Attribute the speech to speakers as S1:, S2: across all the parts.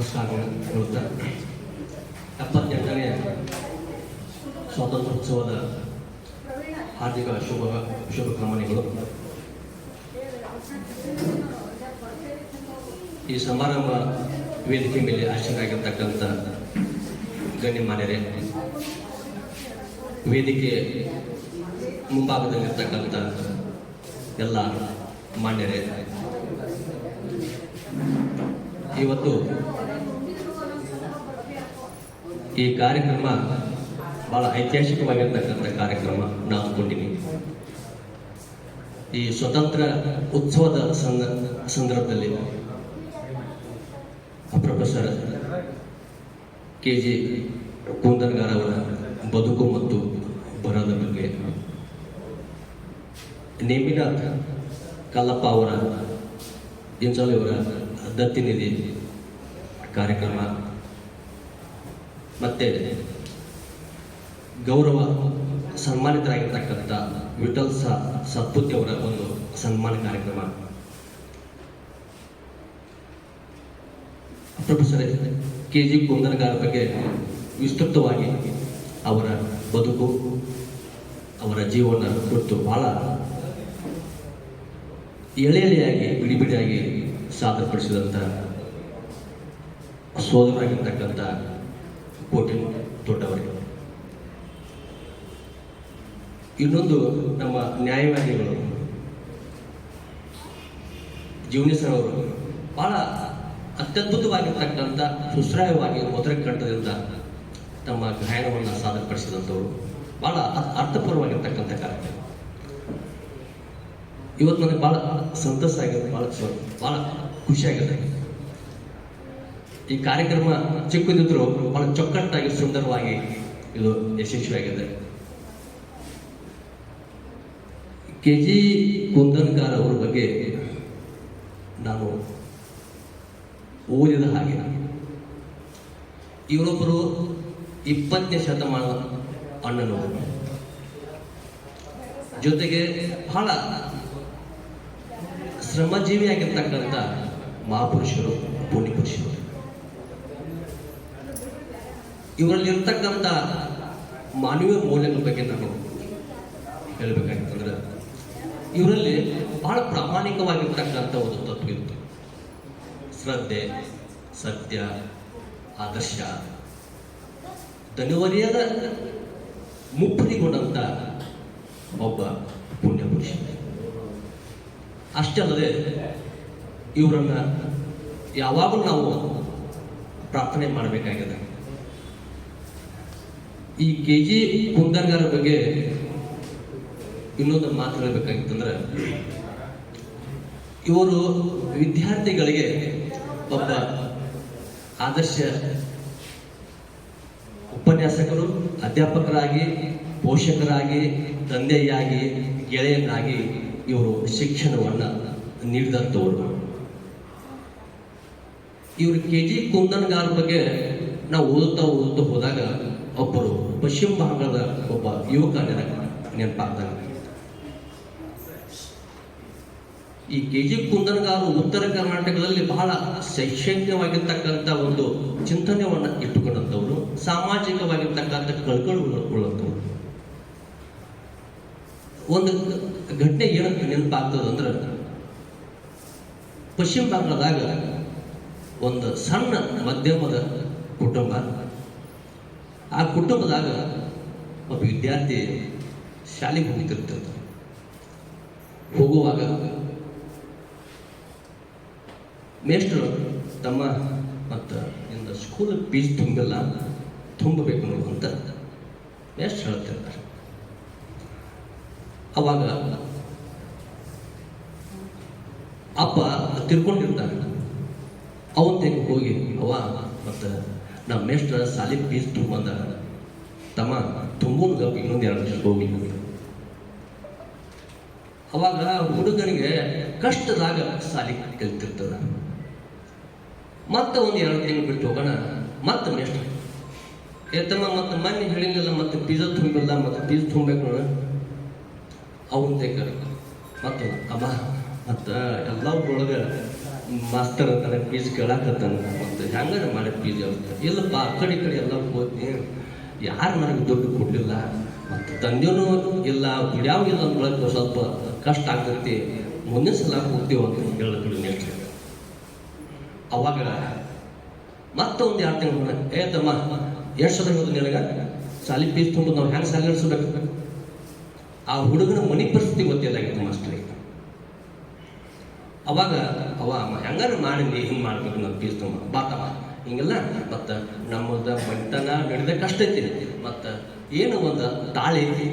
S1: ನಮಸ್ಕಾರಗಳು ಹೇಳುತ್ತಾ ಎಪ್ಪತ್ತೆಂಟನೇ ಸ್ವಾತಂತ್ರ್ಯೋತ್ಸವದ ಹಾರ್ದಿಕ ಶುಭ, ಶುಭಕಾಮನೆಗಳು. ಈ ಸಮಾರಂಭ ವೇದಿಕೆ ಮೇಲೆ ಆಶ್ಚರ್ಯರಾಗಿರ್ತಕ್ಕಂಥ ಗಣ್ಯಮಾನ್ಯರೇ ವೇದಿಕೆ ಮುಂಭಾಗದಲ್ಲಿರ್ತಕ್ಕಂಥ ಎಲ್ಲ ಮಾನ್ಯರೇ ಇವತ್ತು ಈ ಕಾರ್ಯಕ್ರಮ ಬಹಳ ಐತಿಹಾಸಿಕವಾಗಿರ್ತಕ್ಕಂಥ ಕಾರ್ಯಕ್ರಮ ನಾನು ಅಂದ್ಕೊಂಡಿನಿ ಈ ಸ್ವತಂತ್ರ ಉತ್ಸವದ ಸಂದ, ಸಂದರ್ಭದಲ್ಲಿ ಪ್ರೊಫೆಸರ್ ಕೆ ಜಿ ಕುಂದರ್ಗಾರ್ ಅವರ ಬದುಕು ಮತ್ತು ಬರದ ಬಗ್ಗೆ ನೇಮಿನಾಥ್ ಕಲ್ಲಪ್ಪ ಅವರ ಇಂಚೋಲಿ ಅವರ ದತ್ತಿನಿಧಿ ಕಾರ್ಯಕ್ರಮ ಮತ್ತೆ ಗೌರವ, ಸನ್ಮಾನಿತರಾಗಿರ್ತಕ್ಕಂಥ ವಿಠಲ್ ಸ ಸತ್ಪುತಿ ಅವರ ಒಂದು ಸನ್ಮಾನ ಕಾರ್ಯಕ್ರಮ. ಪ್ರೊಫೆಸರ್ ಕೆ ಜಿ ಕುಂದನಗಾರ ಬಗ್ಗೆ ವಿಸ್ತೃತವಾಗಿ ಅವರ ಬದುಕು, ಅವರ ಜೀವನ ಕುರಿತು ಬಹಳ ಎಳೆ ಎಳೆಯಾಗಿ ಬಿಡಿ ಬಿಡಿಯಾಗಿ ಸಾದರಪಡಿಸಿದಂಥ ಸೋದರಾಗಿರ್ತಕ್ಕಂಥ ಕೋಟಿ ದೊಡ್ಡವರಿಗೆ ಇನ್ನೊಂದು ನಮ್ಮ ನ್ಯಾಯವಾದಿಗಳು ಜೀವನಿ ಸರ್ ಅವರು ಬಹಳ ಅತ್ಯದ್ಭುತವಾಗಿರ್ತಕ್ಕಂಥ ಸುಶ್ರಾಯವಾಗಿ ಕಂಠದಿಂದ ತಮ್ಮ ಗಾಯನವನ್ನು ಸಾದರಪಡಿಸಿದಂಥವರು ಬಹಳ ಅರ್ಥಪೂರ್ವವಾಗಿರ್ತಕ್ಕಂಥ ಕಾರ್ಯಕ್ರಮ. ಇವತ್ತು ನನಗೆ ಭಾಳ ಸಂತಸ ಆಗಿದೆ, ಭಾಳ ಭಾಳ ಖುಷಿಯಾಗಿದೆ ಈ ಕಾರ್ಯಕ್ರಮ ಚಿಕ್ಕದಿದ್ರು ಭಾಳ ಚೊಕ್ಕಟ್ಟಾಗಿ ಸುಂದರವಾಗಿ ಇದು ಯಶಸ್ವಿಯಾಗಿದೆ. ಕೆ ಜಿ ಕುಂದನ್ಗಾರ್ ಅವರ ಬಗ್ಗೆ ನಾನು ಓದಿದ ಹಾಗೆ ಇವರೊಬ್ಬರು ಇಪ್ಪತ್ತನೇ ಶತಮಾನದ ಅಣ್ಣನವರು. ಜೊತೆಗೆ ಬಹಳ ಶ್ರಮಜೀವಿಯಾಗಿರ್ತಕ್ಕಂಥ ಮಹಾಪುರುಷರು, ಪುಣ್ಯಪುರುಷರು. ಇವರಲ್ಲಿ ಇರ್ತಕ್ಕಂಥ ಮಾನವೀಯ ಮೌಲ್ಯಗಳ ಬಗ್ಗೆ ನಾನು ಹೇಳಬೇಕಾಗಿತ್ತಂದ್ರೆ, ಇವರಲ್ಲಿ ಬಹಳ ಪ್ರಾಮಾಣಿಕವಾಗಿರ್ತಕ್ಕಂಥ ಒಂದು ತತ್ವ ಇತ್ತು ಶ್ರದ್ಧೆ, ಸತ್ಯ, ಆದರ್ಶ ದನಿವರಿಯದ ಮುಪ್ಪರಿಗೊಂಡಂಥ ಒಬ್ಬ ಪುಣ್ಯಪುರುಷ. ಅಷ್ಟೇ ಅಲ್ಲದೆ ಇವರನ್ನ ಯಾವಾಗಲೂ ನಾವು ಪ್ರಾರ್ಥನೆ ಮಾಡಬೇಕಾಗಿದೆ. ಈ ಕೆ ಜಿ ಕುಂದರ್ಗಾರ ಬಗ್ಗೆ ಇನ್ನೊಂದು ಮಾತು ಹೇಳಬೇಕಾಗಿತ್ತಂದ್ರೆ ಇವರು ವಿದ್ಯಾರ್ಥಿಗಳಿಗೆ ಒಬ್ಬ ಆದರ್ಶ ಉಪನ್ಯಾಸಕರು, ಅಧ್ಯಾಪಕರಾಗಿ, ಪೋಷಕರಾಗಿ, ತಂದೆಯಾಗಿ, ಗೆಳೆಯನಾಗಿ ಇವರು ಶಿಕ್ಷಣವನ್ನು ನೀಡಿದಂಥವ್ರು. ಇವರು ಕೆ ಜಿ ಕುಂದನ್ಗಾರ್ ಬಗ್ಗೆ ನಾವು ಓದುತ್ತಾ ಓದುತ್ತಾ ಹೋದಾಗ ಒಬ್ಬರು ಪಶ್ಚಿಮ ಬಂಗಾಳದ ಒಬ್ಬ ಯುವಕ ನೆನಪು ನೆನಪಾಗ್ತಾನೆ ಈ ಕೆ ಜಿ ಕುಂದನ್ಗಾರು ಉತ್ತರ ಕರ್ನಾಟಕದಲ್ಲಿ ಬಹಳ ಶೈಕ್ಷಣಿಕವಾಗಿರ್ತಕ್ಕಂಥ ಒಂದು ಚಿಂತನೆಯನ್ನು ಇಟ್ಟುಕೊಂಡಂಥವ್ರು, ಸಾಮಾಜಿಕವಾಗಿರ್ತಕ್ಕಂಥ ಕಳ್ಕೊಳ್ಳುವಂಥವ್ರು ಒಂದು ಘಟನೆ ಏನಂತ ನೆನಪಾಗ್ತದಂದ್ರೆ ಪಶ್ಚಿಮ ಬಂಗಾಳದಾಗ ಒಂದು ಸಣ್ಣ ಮಧ್ಯಮದ ಕುಟುಂಬ. ಆ ಕುಟುಂಬದಾಗ ಒಬ್ಬ ವಿದ್ಯಾರ್ಥಿ ಶಾಲೆಗೆ ಹೋಗ್ತಿರ್ತಿರ್ತಾರೆ ಹೋಗುವಾಗ ಮೇಷ್ಟ್ರು ತಮ್ಮ ಮತ್ತು ಇಂದ ಸ್ಕೂಲ್ ಪೀಸ್ ತುಂಬಲ್ಲ, ತುಂಬಬೇಕು ಅಂತ ಮೇಷ್ಟ್ರು ಹೇಳ್ತಿರ್ತಾರೆ. ಅವಾಗ ಅಪ್ಪ ತಿರ್ಕೊಂಡಿರ್ತಾನೆ ಅವನ್ ತೆಗೆ ಹೋಗಿ ಅವ ಮತ್ತು ನಮ್ಮ ಮೇಷ್ಟ್ರ ಸಾಲಿ ಪೀಸ್ ತುಂಬಂದ ತಮ್ಮ ತುಂಬುನ್ ಇನ್ನೊಂದು ಎರಡು ದಿವಸ ಹೋಗಿ. ಅವಾಗ ಹುಡುಗನಿಗೆ ಕಷ್ಟದಾಗ ಸಾಲಿ ಕಲಿತಿರ್ತದ ಮತ್ತೆ ಒಂದು ಎರಡು ತಿಂಗಳು ಬಿಟ್ಟು ಹೋಗೋಣ, ಮತ್ತೆ ಮೇಷ್ಟ್ರ. ಏತಮ್ಮ ಮತ್ತೆ ಮನೆ ಹೇಳಿಲ್ಲ ಮತ್ತೆ ಪೀಸ ತುಂಬಿಲ್ಲ, ಮತ್ತೆ ಪೀಸ್ ತುಂಬಬೇಕು ನೋಡ ಅವನ್ ತೆಗ ಮತ್ತು ಅಮ್ಮ, ಮತ್ತು ಎಲ್ಲ ಒಳಗೆ ಮಾಸ್ತರ್ ಅಂತಾನೆ ಪೀಸ್ ಕೇಳಾಕತ್ತಾನ ಮತ್ತು ಹೆಂಗಾರ ಮಾಡಿ ಪೀಜಿ ಅಂತ ಇಲ್ಲಪ್ಪ, ಆ ಕಡೆ ಈ ಕಡೆ ಎಲ್ಲ ಹೋದ್ನಿ. ಯಾರು ನನಗೆ ದುಡ್ಡು ಕೊಡಲಿಲ್ಲ ಮತ್ತು ತಂದೆಯೂ ಇಲ್ಲ ದುಡ್ಯಾವ ಇಲ್ಲ ಅಂದ್ಕೊಳಕ್ಕೆ ಸ್ವಲ್ಪ ಕಷ್ಟ ಆಗ್ತೈತಿ. ಮುಂದಿನ ಸಲ ಹೋಗ್ತೀವಿ ಅಂತ ಹೇಳಿದ್ರು ನೆಕ್ಸ್ಟ್ ಅವಾಗ ಮತ್ತೊಂದು ಎರಡು ತಿಂಗಳು ಏ ತಮ್ಮ, ಎಷ್ಟು ಸಲ ಹೋದ ನಿನಗೆ? ಸಾಲಿ ಪೀಸ್ ತುಂಬ ನಾವು ಹೆಂಗೆ ಸಾಲಿ ನಡೆಸ್ಬೇಕು ಆ ಹುಡುಗನ ಮನಿ ಪರಿಸ್ಥಿತಿ ಗೊತ್ತಿಲ್ಲಾಗಿತ್ತು ಮಾಸ್ಟ್ರಿಗೆ ಅವಾಗ ಅವ ಹೆಂಗಾರ ಮಾಡಿ ಹಿಂಗೆ ಮಾಡ್ಬೇಕು ನಾವು ಫೀಸ್ ತುಂಬ ಬಾತಮ್ಮ ಹಿಂಗೆಲ್ಲ ಮತ್ತು ನಮ್ಮದ ಬಟ್ಟನ ನಡೆದ ಕಷ್ಟ ಐತಿ ಮತ್ತು ಏನು ಒಂದು ತಾಳಿ ಐತಿ.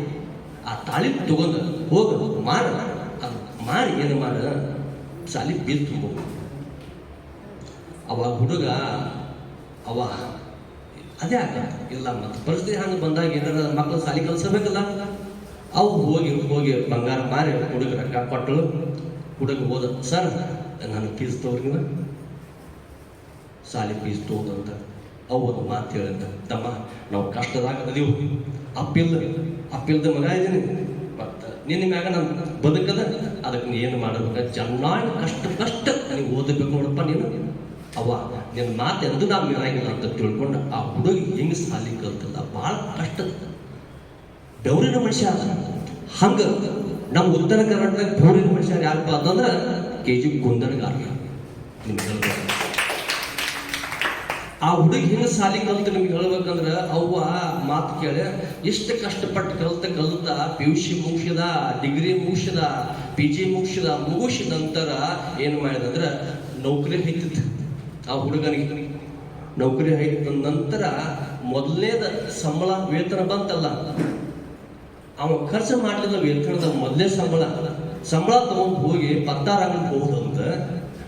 S1: ಆ ತಾಳಿ ತಗೊಂಡು ಹೋಗ ಮಾಡ ಅದು ಮಾರಿ ಏನು ಮಾಡ ಸಾಲಿ ಬೀಲ್ ತುಂಬ. ಅವ ಹುಡುಗ ಅವ ಅದೇ ಆಗ ಇಲ್ಲ, ಮತ್ತು ಪರಿಸ್ಥಿತಿ ಹಂಗೆ ಬಂದಾಗ ಏನಾರ ಮಕ್ಕಳು ಸಾಲಿ ಕಲಿಸಬೇಕಲ್ಲ ಅವು ಹೋಗಿ ಹೋಗಿ ಬಂಗಾರ ಮಾರಿ ಹುಡುಗ ರೊಕ್ಕ ಕೊಟ್ಟಳು ಹುಡುಗ ಹೋದ, ಸರ್, ನಾನು ಫೀಸ್ ತೋರಿ ಸಾಲಿ ಫೀಸ್ ತೋದಂತ ಅವು ಒಂದು ಮಾತು ಹೇಳಿದ್ದ, ತಮ್ಮ, ನಾವು ಕಷ್ಟದಾಗ ಅದೀವು ಅಪ್ಪಿಲ್ದ ಅಪ್ಪಿಲ್ದ ಮಗ ಇದ್ದೀನಿ. ಮತ್ತು ನಿನ್ನ ಮ್ಯಾಗ ನಾನು ಬದುಕದ, ಅದಕ್ಕೆ ಏನು ಮಾಡಬೇಕು? ಚೆನ್ನಾಗಿ ಕಷ್ಟ ಕಷ್ಟ. ನನಗೆ ಓದಬೇಕು ನೋಡಪ್ಪ ನೀನು. ಅವ ನಿನ್ನ ಮಾತು ಎಂದು ನಾವು ಮೀರಾಗಿಲ್ಲ ಅಂತ ತಿಳ್ಕೊಂಡು ಆ ಹುಡುಗಿ ಹೆಂಗೆ ಸಾಲಿ ಕಲ್ತಲ್ಲ ಭಾಳ ಕಷ್ಟ. ಬೆವರಿನ ಮನುಷ್ಯ, ಹಂಗ ನಮ್ಮ ಉತ್ತರ ಕರ್ನಾಟಕದಾಗ ಬೆವರಿನ ಮನುಷ್ಯ ಯಾರಪ್ಪ ಅಂತಂದ್ರೆ ಕೆ ಜಿ ಗುಂದನಗಾರ ಆ ಹುಡುಗಿ ಹೆಂಗ ಸಾಲಿ ಕಲ್ತು ನಿಮ್ಗೆ ಹೇಳ್ಬೇಕಂದ್ರೆ ಅವ್ವ ಮಾತು ಕೇಳಿ, ಎಷ್ಟು ಕಷ್ಟಪಟ್ಟು ಕಲ್ತ ಕಲ್ತ ಪಿ ಯು ಸಿ ಮುಗಿಸಿದ ಡಿಗ್ರಿ ಮುಗಿಸಿದ ಪಿ ಜಿ ಮುಗಿಸಿದ ಮುಗಿಸಿದ ನಂತರ ಏನು ಮಾಡಿದಂದ್ರೆ ನೌಕರಿ ಹೈತಿತ್ತು. ಆ ಹುಡುಗನಿಗೆ ನೌಕರಿ ಹೈತ ನಂತರ ಮೊದಲನೇದ ಸಂಬಳ ವೇತನ ಬಂತಲ್ಲ ಅವ ಖರ್ಚು ಮಾಡಲಿಲ್ಲ ವೇತನದ ಮೊದಲೇ ಸಂಬಳ. ಸಂಬಳ ತಗೊಂಡು ಹೋಗಿ ಪತ್ತಾರ ಅಂಗಡಿ ಅಂತ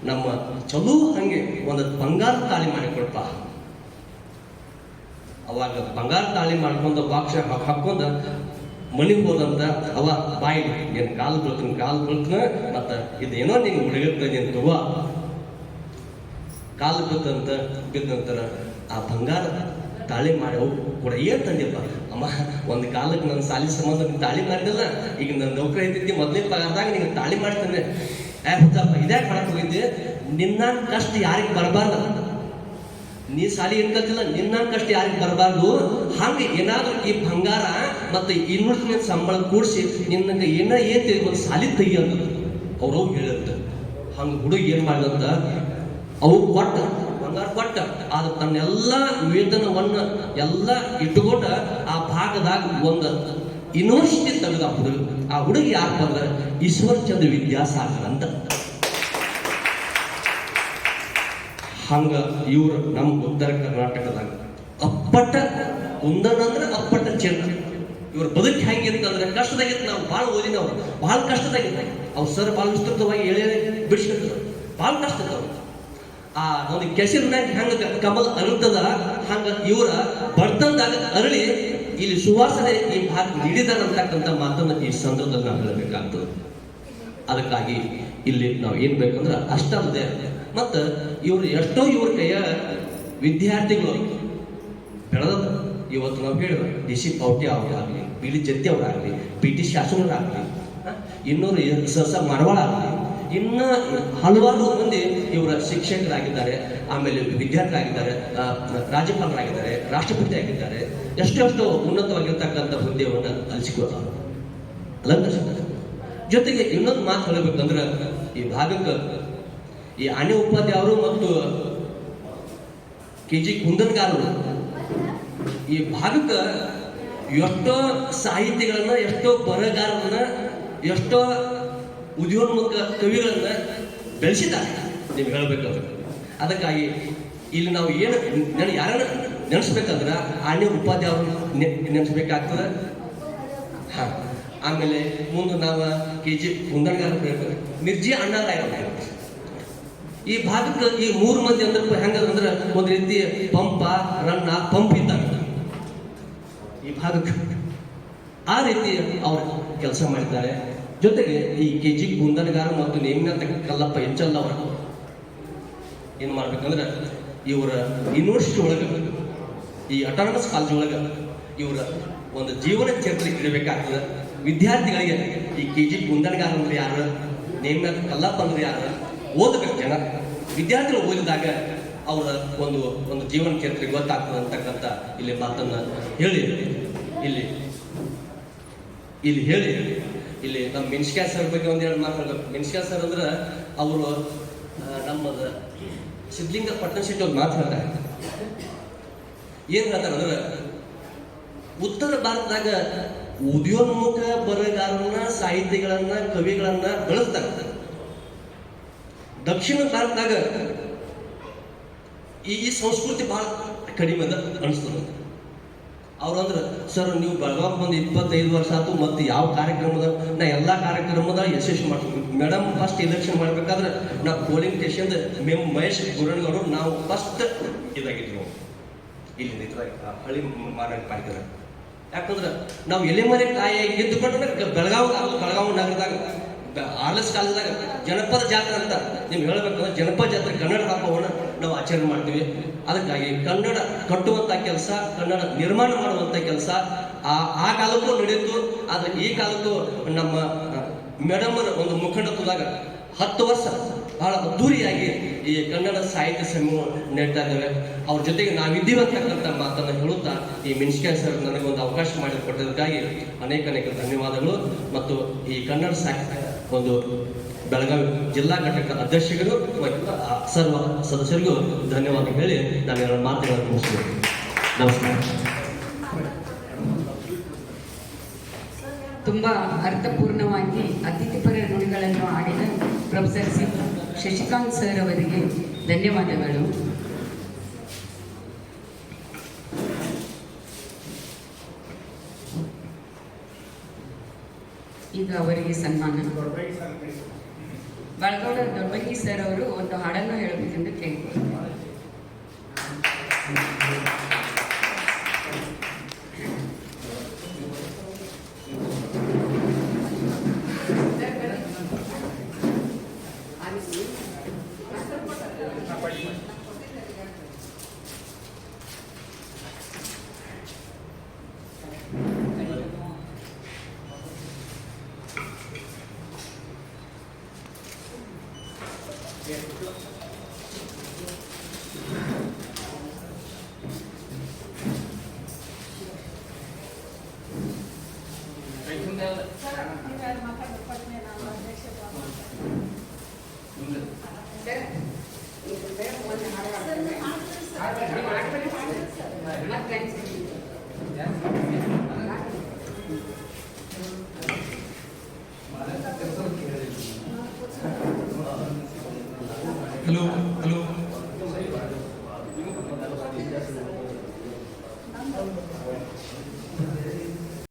S1: ನಮ್ಮ ಚಲೋ ಹಂಗೆ ಒಂದು ಬಂಗಾರ ತಾಳಿ ಮಾಡಿಕೊಡ್ಪ ಅವಾಗ ಬಂಗಾರ ತಾಳಿ ಮಾಡ್ಕೊಂಡ ಬಾಕ್ಷ ಹಾಕೊಂಡ ಮನಿಗೆ ಹೋದಂತ ಅವ ಬಾಯಿ ಏನು ಕಾಲು ಬೀಳ್ತೀನಿ ಕಾಲು ಬೀಳ್ತೀನಿ ಮತ್ತ ಇದೇನೋ ನಿಂಗೆ ಹುಡುಗತ್ತ ನೀನು ತಗೋ. ಕಾಲು ಬಿದ್ದಂತ, ಬಿದ್ದ ನಂತರ ಆ ಬಂಗಾರ ತಾಳಿ ಮಾಡಿ ಕೂಡ ಏನ್ ತಂದೆಪ್ಪ ಅಮ್ಮ, ಒಂದು ಕಾಲಕ್ಕೆ ನನ್ನ ಸಾಲಿ ಸಂಬಂಧ ನೀನು ತಾಳಿ ಮಾಡಿದಲ್ಲ ಈಗ ನನ್ನ ನೌಕರಿ ಐತಿ ಮೊದಲೇ ಪಗಾರದಾಗ ನಿಂಗೆ ತಾಳಿ ಮಾಡ್ತೇನೆ. ಏ, ಹುಚ್ಚಪ್ಪ ಇದೇ ಮಾಡಕ್ ಹೋಗಿದ್ದೆ? ನಿನ್ನ ಕಷ್ಟ ಯಾರಿಗೆ ಬರಬಾರ್ದು? ನೀ ಸಾಲಿ ಏನ್ ಕಲ್ತಿಲ್ಲ ನಿನ್ನ ಕಷ್ಟ ಯಾರಿಗೆ ಬರಬಾರ್ದು? ಹಂಗೆ ಏನಾದ್ರೂ ಈ ಬಂಗಾರ ಮತ್ತೆ ಇನ್ನೂರು ಸಂಬಳ ಕೂಡಿಸಿ ನಿನ್ನ ಏನ ಏನ್ ಒಂದು ಸಾಲಿ ತೆಗಿ ಅಂತ ಅವ್ರು ಹೇಳಿರ್ತ ಹಂಗೆ ಹುಡುಗಿ ಏನ್ ಮಾಡಿದಂತ ಅವು ಕೊಟ್ಟ. ಬಂಗಾರ ಕೊಟ್ಟ ಆದ ತನ್ನೆಲ್ಲ ವೇತನವನ್ನು ಎಲ್ಲ ಇಟ್ಟುಕೊಂಡು ಆ ಭಾಗದಾಗ ಒಂದು ಯೂನಿವರ್ಸಿಟಿ ತೆಗೆದ ಹುಡುಗ, ಆ ಹುಡುಗಿ ಯಾರು ಬಂದ್ರೆ? ಈಶ್ವರ್ ಚಂದ್ರ ವಿದ್ಯಾಸಾಗರ್ ಅಂತ. ಹಂಗ ಇವ್ರು ನಮ್ಮ ಉತ್ತರ ಕರ್ನಾಟಕದಾಗ ಅಪ್ಪಟ ಕುಂದನ್ ಅಂದ್ರೆ ಅಪ್ಪಟ ಚೇತನ ಇವ್ರ ಬದುಕಿ ಹೆಂಗಿತ್ತಂದ್ರೆ ಕಷ್ಟದಾಗಿತ್ತು ನಾವು, ಭಾಳ ಓದಿನವ್ರು ಭಾಳ ಕಷ್ಟದಾಗಿತ್ತು. ಅವ್ರು ಸರ್ ಭಾಳ ವಿಸ್ತೃತವಾಗಿ ಹೇಳಿ ಬಿಡಿಸ್ಕೊಂಡು ಭಾಳ ಕಷ್ಟ ಆ ಒಂದು ಕೆಸರಿನಾಗ ಹೆಂಗ ಕಮಲ ಅರಳ್ತದ ಹಂಗ ಇವರ ಬರ್ತಂದಾಗ ಅರಳಿ ಇಲ್ಲಿ ಸುವಾಸನೆ ಈ ಭಾಗ ನೀಡಿದಾರ ಅಂತಕ್ಕಂಥ ಮಾತನ್ನ ಈ ಸಂದರ್ಭದಲ್ಲಿ ನಾವು ಹೇಳಬೇಕಾಗ್ತದೆ. ಅದಕ್ಕಾಗಿ ಇಲ್ಲಿ ನಾವು ಏನ್ ಬೇಕಂದ್ರೆ ಅಷ್ಟಲ್ಲದೆ ಮತ್ತ ಇವರು ಎಷ್ಟೋ ಇವ್ರ ಕೈಯ ವಿದ್ಯಾರ್ಥಿಗಳು ಬೆಳೆದ ಇವತ್ತು ನಾವು ಹೇಳುವ ಡಿ ಸಿ ಪೌಟಿ ಅವರಾಗಲಿ ಬಿ ಡಿ ಜತ್ತಿ ಅವರಾಗಲಿ, ಪಿ ಟಿ ಶಾಸನರಾಗಲಿ ಇನ್ನೂರು ಸಸ ಮರವಾಳ ಆಗಲಿ ಇನ್ನ ಹಲವಾರು ಮಂದಿ ಇವರ ಶಿಕ್ಷಕರಾಗಿದ್ದಾರೆ, ಆಮೇಲೆ ವಿದ್ಯಾರ್ಥಿಗಳಾಗಿದ್ದಾರೆ ರಾಜ್ಯಪಾಲರಾಗಿದ್ದಾರೆ, ರಾಷ್ಟ್ರಪತಿ ಆಗಿದ್ದಾರೆ. ಎಷ್ಟೆಷ್ಟೋ ಉನ್ನತವಾಗಿರ್ತಕ್ಕಂಥ ಹುದ್ದೆಯನ್ನು ಅಲಂಕರಿಸಿದ್ದಾರೆ ಜೊತೆಗೆ ಇನ್ನೊಂದು ಮಾತು ಹೇಳಬೇಕಂದ್ರೆ, ಈ ಭಾಗಕ್ಕೆ ಈ ಆನೆ ಉಪಾಧ್ಯಾಯರು ಮತ್ತು ಕೆ ಜಿ ಕುಂದನ್ಗಾರರು ಈ ಭಾಗಕ್ಕೆ ಎಷ್ಟೋ ಸಾಹಿತಿಗಳನ್ನ, ಎಷ್ಟೋ ಬರಹಗಾರರನ್ನ, ಎಷ್ಟೋ ಉದ್ಯೋನ್ಮುಖ ಕವಿಗಳನ್ನ ಬೆಳೆಸಿದ್ದಾರೆ. ನೀವು ಹೇಳ್ಬೇಕಂದ್ರೆ. ಅದಕ್ಕಾಗಿ ಇಲ್ಲಿ ನಾವು ಏನು ನೆನ, ಯಾರನ್ನ ನೆನೆಸ್ಬೇಕಂದ್ರೆ ಆನೆ ಉಪಾಧ್ಯಾಯರು ನೆನೆಸ್ಬೇಕಾಗ್ತದೆ. ಹಾಂ. ಆಮೇಲೆ ಮುಂದೆ ನಾವು ಕೆ ಜಿ ಕುಂದಣಗಾರ ಮಿರ್ಜಿ ಅಣ್ಣಾರಾಯ ಈ ಭಾಗಕ್ಕೆ ಈ ಮೂರು ಮಂದಿ ಅಂದ್ರೆ ಹೆಂಗದಂದ್ರೆ ಒಂದು ರೀತಿ ಪಂಪ, ರನ್ನ, ಪಂಪ್ ಇದ್ದಾಗ ಈ ಭಾಗಕ್ಕೆ ಆ ರೀತಿ ಅವರು ಕೆಲಸ ಮಾಡಿದ್ದಾರೆ ಜೊತೆಗೆ ಈ ಕೆ ಜಿ ಗುಂದನಗಾರ ಮತ್ತು ನೇಮಿನಾಥ ಕಲ್ಲಪ್ಪ ಹೆಚ್ಚಲ್ಲ ಅವರು ಏನು ಮಾಡ್ಬೇಕಂದ್ರೆ ಇವರ ಯೂನಿವರ್ಸಿಟಿ ಒಳಗೆ, ಈ ಅಟಾನಮಸ್ ಕಾಲೇಜ್ ಒಳಗೆ ಇವರ ಒಂದು ಜೀವನ ಚರಿತ್ರೆ ಇಡಬೇಕಾಗ್ತದೆ. ವಿದ್ಯಾರ್ಥಿಗಳಿಗೆ ಈ ಕೆ ಜಿ ಗುಂದನಗಾರ ಅಂದ್ರೆ ಯಾರು ನೇಮಿನಾಥ ಕಲ್ಲಪ್ಪ ಅಂದ್ರೆ ಯಾರು ಓದಬೇಕು ಜನ. ವಿದ್ಯಾರ್ಥಿಗಳು ಓದಿದಾಗ ಅವರ ಒಂದು ಒಂದು ಜೀವನ ಚರಿತ್ರೆ ಗೊತ್ತಾಗ್ತದೆ ಅಂತಕ್ಕಂಥ ಇಲ್ಲಿ ಮಾತನ್ನ ಹೇಳಿ, ಇಲ್ಲಿ ಇಲ್ಲಿ ಹೇಳಿ. ಇಲ್ಲಿ ನಮ್ಮ ಮೆಣಸಿನ್ಕಾಯ ಸರ್ ಬಗ್ಗೆ ಒಂದೆರಡು ಮಾತಾಡ್ಬೇಕು. ಮೆಣಸಿನ್ಕಾಯ ಸರ್ ಅಂದ್ರೆ ಅವರು ನಮ್ಮದು ಸಿದ್ಲಿಂಗ ಪಟ್ಟಣ ಶೆಟ್ಟಿ ಒಂದು ಮಾತಾಡ್ತಾರೆ ಏನ್ ಹೇಳ್ತಾರೆ ಅಂದ್ರೆ, ಉತ್ತರ ಭಾರತದಾಗ ಉದ್ಯೋನ್ಮುಖ ಬರಗಾರನ್ನ ಸಾಹಿತಿಗಳನ್ನ ಕವಿಗಳನ್ನ ಬೆಳೆಸ್ತಾರೆ. ದಕ್ಷಿಣ ಭಾರತದಾಗ ಈ ಸಂಸ್ಕೃತಿ ಬಹಳ ಕಡಿಮೆ ಅನಿಸ್ತದ. ಅವ್ರು ಅಂದ್ರೆ, ಸರ್, ನೀವು ಬೆಳಗಾವ್ ಬಂದು ಇಪ್ಪತ್ತೈದು ವರ್ಷ ಆಯ್ತು, ಮತ್ತೆ ಯಾವ ಕಾರ್ಯಕ್ರಮದ ನಾ ಎಲ್ಲಾ ಕಾರ್ಯಕ್ರಮದ ಯಶಸ್ವಿ ಮಾಡ್ತೀನಿ ಮೇಡಮ್ ಫಸ್ಟ್ ಎಲೆಕ್ಷನ್ ಮಾಡ್ಬೇಕಾದ್ರೆ, ನಾ ಪೋಲಿಂಗ್ ಸ್ಟೇಷನ್ ಮೇಮ್ ಮಹೇಶ್ ಗುರಣ್ಗೌಡರು, ನಾವು ಫಸ್ಟ್ ಇದಾಗಿದ್ರು ಇಲ್ಲಿ ಹಳ್ಳಿ ಮಾರಾಟ ಪಾಡಿದ್ದಾರೆ ಯಾಕಂದ್ರೆ, ನಾವು ಎಲೆ ಮನೆ ಕಾಯಿಯಾಗಿ ಎದ್ದುಕೊಂಡ್ರೆ ಬೆಳಗಾವ್, ಬೆಳಗಾವಿ ನಗರದಾಗ ಆರ್ ಎಸ್ ಕಾಲದಾಗ ಜನಪದ ಜಾತ್ರೆ ಅಂತ ನೀವು ಹೇಳ್ಬೇಕಂದ್ರೆ ಜನಪದ ಜಾತ್ರೆ ಕನ್ನಡ ಹಬ್ಬವನ್ನು ನಾವು ಆಚರಣೆ ಮಾಡ್ತೀವಿ. ಅದಕ್ಕಾಗಿ ಕನ್ನಡ ಕಟ್ಟುವಂತ ಕೆಲಸ, ಕನ್ನಡ ನಿರ್ಮಾಣ ಮಾಡುವಂತ ಕೆಲಸ ಆ ಆ ಕಾಲಕ್ಕೂ ನಡೆಯಿತು ಆದ್ರೆ ಈ ಕಾಲಕ್ಕೂ ನಮ್ಮ ಮೇಡಮ್ ಒಂದು ಮುಖಂಡತ್ವದಾಗ ಹತ್ತು ವರ್ಷ ಬಹಳ ಅದ್ದೂರಿಯಾಗಿ ಈ ಕನ್ನಡ ಸಾಹಿತ್ಯ ಸಮೂಹ ನೀಡ್ತಾ ಇದ್ದೇವೆ. ಅವ್ರ ಜೊತೆಗೆ ನಾವಿದ್ದೀವಿ ಅಂತಕ್ಕಂಥ ಮಾತನ್ನು ಹೇಳುತ್ತಾ ಈ ಮಿನ್ಸ್ಕೆ ಸರ್ ನನಗೊಂದು ಅವಕಾಶ ಮಾಡಿಕೊಟ್ಟದಕ್ಕಾಗಿ ಅನೇಕ ಅನೇಕ ಧನ್ಯವಾದಗಳು. ಮತ್ತು ಈ ಕನ್ನಡ ಸಾಹಿತ್ಯ ಒಂದು ಬೆಳಗಾವಿ ಜಿಲ್ಲಾ ಘಟಕದ ಅಧ್ಯಕ್ಷರಿಗೂ ಸರ್ವ ಸದಸ್ಯರಿಗೂ ಧನ್ಯವಾದ ಹೇಳಿ ನಾನು ಎರಡು ಮಾತುಗಳನ್ನು ಮುಗಿಸ್ತೀನಿ ನಮಸ್ಕಾರ.
S2: ತುಂಬಾ ಅರ್ಥಪೂರ್ಣವಾಗಿ ಅತಿಥಿಪರ ನುಡಿಗಳನ್ನು ಆಡಿದ ಪ್ರೊಫೆಸರ್ ಸಿ. ಶಶಿಕಾಂತ್ ಸರ್ ಅವರಿಗೆ ಧನ್ಯವಾದಗಳು. ಈಗ ಅವರಿಗೆ ಸನ್ಮಾನ. ಬಳಗೌಡ ದೊಡ್ಡಗಿ ಸರ್ ಅವರು ಒಂದು ಹಾಡನ್ನು ಹೇಳಬೇಕೆಂದು ಕೇಳಿಕೊಳ್ತಾರೆ